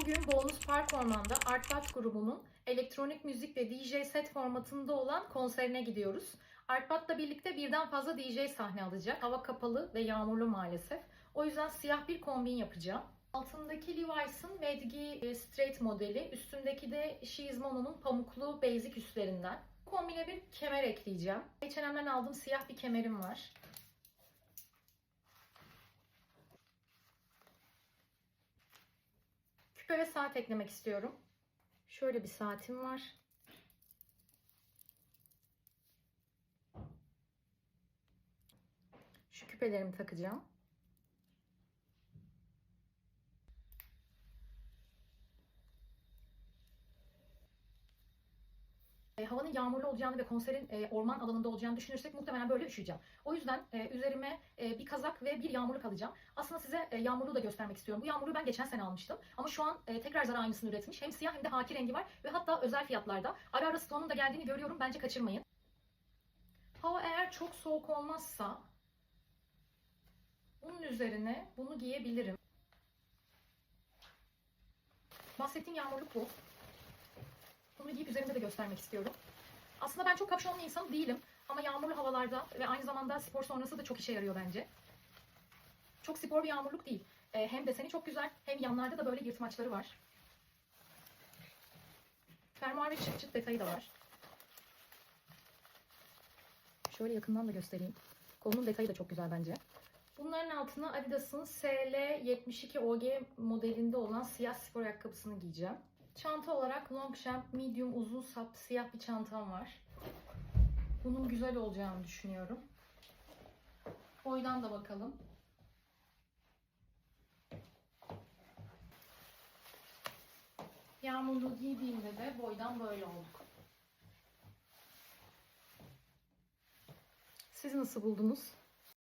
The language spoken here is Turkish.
Bugün Bonus Park Orman'da Artbat grubunun elektronik müzik ve DJ set formatında olan konserine gidiyoruz. Artbat'la birlikte birden fazla DJ sahne alacak. Hava kapalı ve yağmurlu maalesef. O yüzden siyah bir kombin yapacağım. Altındaki Levi's'ın Vedgi e, Straight modeli, üstündeki de Shizmono'nun pamuklu basic üstlerinden. Kombine bir kemer ekleyeceğim. H&M'den aldığım siyah bir kemerim var. Ve saat eklemek istiyorum. Şöyle bir saatim var. Şu küpelerimi takacağım. E, havanın yağmurlu olacağını ve konserin e, orman alanında olacağını düşünürsek muhtemelen böyle üşüyeceğim. O yüzden e, üzerime e, bir kazak ve bir yağmurluk alacağım. Aslında size e, yağmurluğu da göstermek istiyorum. Bu yağmurluğu ben geçen sene almıştım. Ama şu an e, tekrar Zara aynısını üretmiş. Hem siyah hem de haki rengi var ve hatta özel fiyatlarda. Ara ara stoğunun da geldiğini görüyorum. Bence kaçırmayın. Hava eğer çok soğuk olmazsa bunun üzerine bunu giyebilirim. Bahsettiğim yağmurluk bu. Bunu giyip üzerinde de göstermek istiyorum. Aslında ben çok kapşonlu insan değilim. Ama yağmurlu havalarda ve aynı zamanda spor sonrası da çok işe yarıyor bence. Çok spor bir yağmurluk değil. Ee, hem deseni çok güzel hem yanlarda da böyle yırtmaçları var. Fermuar ve çıt çıt detayı da var. Şöyle yakından da göstereyim. Kolunun detayı da çok güzel bence. Bunların altına Adidas'ın SL72 OG modelinde olan siyah spor ayakkabısını giyeceğim. Çanta olarak Longchamp medium uzun sap siyah bir çantam var. Bunun güzel olacağını düşünüyorum. Boydan da bakalım. Yağmurluğu giydiğimde de boydan böyle olduk. Siz nasıl buldunuz?